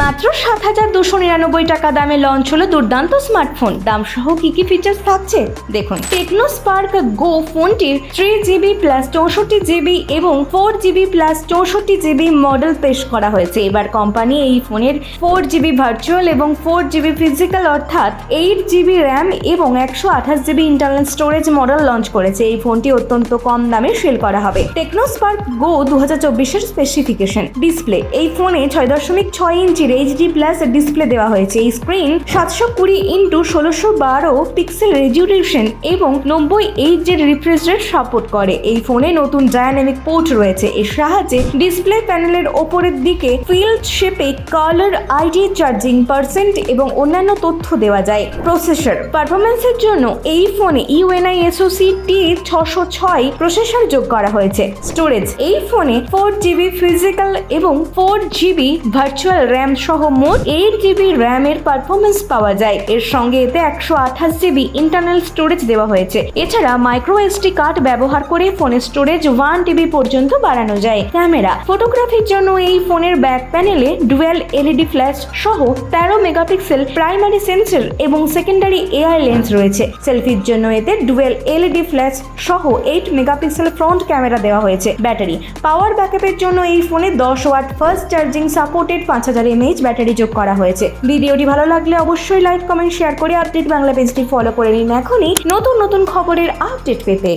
মাত্র সাত হাজার দুশো নিরানব্বই টাকা দামে লঞ্চ হলো দুর্দান্ত স্মার্টফোন দাম সহ কি কি ফিচার্স থাকছে? দেখুন টেকনো স্পার্ক গো ফোনটির থ্রি জিবি প্লাস চৌষট্টি জিবি এবং ফোর জিবি প্লাস চৌষট্টি জিবি মডেল পেশ করা হয়েছে। এবার কোম্পানি এই ফোনের ফোর জিবি ভার্চুয়াল এবং ফোর জিবি ফিজিক্যাল অর্থাৎ এইট জিবি র্যাম এবং একশো আঠাশ GB internal storage model launch করেছে। এই ফোনটি অত্যন্ত কম দামে সেল করা হবে। টেকনো স্পার্ক গো দু হাজার চব্বিশের স্পেসিফিকেশন ডিসপ্লে এই ফোনে ছয় দশমিক ছয় ইঞ্চির এইচডি প্লাস ডিসপ্লে দেওয়া হয়েছে। এই স্ক্রিন সাতশো কুড়ি ইন্টু ষোলোশো বারো পিক্সেল রেজুলেশন এবং নব্বই এইচডি রিফ্রেশ রেট সাপোর্ট করে। এই ফোনে নতুন ডায়নামিক পোর্ট রয়েছে। এর সাহায্যে ডিসপ্লে প্যানেলের ওপরের দিকে ফিল্ড শেপে কালার আইডি চার্জিং পার্সেন্ট এবং অন্যান্য তথ্য দেওয়া যায়। প্রসেসর পারফরমেন্সের জন্য এই ফোনে ইউএনআই এসওসি টি ছশো ছয় প্রসেসর যোগ করা হয়েছে। স্টোরেজ এই ফোনে ফোর জিবি ফিজিক্যাল এবং ফোর জিবি ভার্চুয়াল র্যাম সহ মোট এইট জিবি র্যামের পারফরমেন্স পাওয়া যায়। এর সঙ্গে এতে একশো আঠাশ জিবি ইন্টারনাল স্টোরেজ দেওয়া হয়েছে। এছাড়া মাইক্রো এসডি কার্ড ব্যবহার করে ফোনের স্টোরেজ ওয়ান টিবি পর্যন্ত বাড়ানো যায়। ক্যামেরা ফটোগ্রাফির জন্য এই ফোনের ব্যাক প্যানেলে ডুয়েল এলইডি ফ্ল্যাশ সহ তেরো মেগাপিক্সেল প্রাইমারি সেন্সর এবং সেকেন্ডারি এআই লেন্স রয়েছে। সেলফির জন্য এতে ডুয়েল এলইডি ফ্ল্যাশ সহ এইট মেগাপিক্সেল ফ্রন্ট ক্যামেরা দেওয়া হয়েছে। ব্যাটারি পাওয়ার ব্যাকআপের জন্য এই ফোনে দশ ওয়াট ফার্স্ট চার্জিং সাপোর্টেড পাঁচ হাজার এমএইচ ব্যাটারি যোগ করা হয়েছে। ভিডিওটি ভালো লাগলে অবশ্যই লাইক, কমেন্ট, শেয়ার করে আপডেট বাংলা পেজটি ফলো করে নিন। এখনই নতুন নতুন খবরের আপডেট পেতে।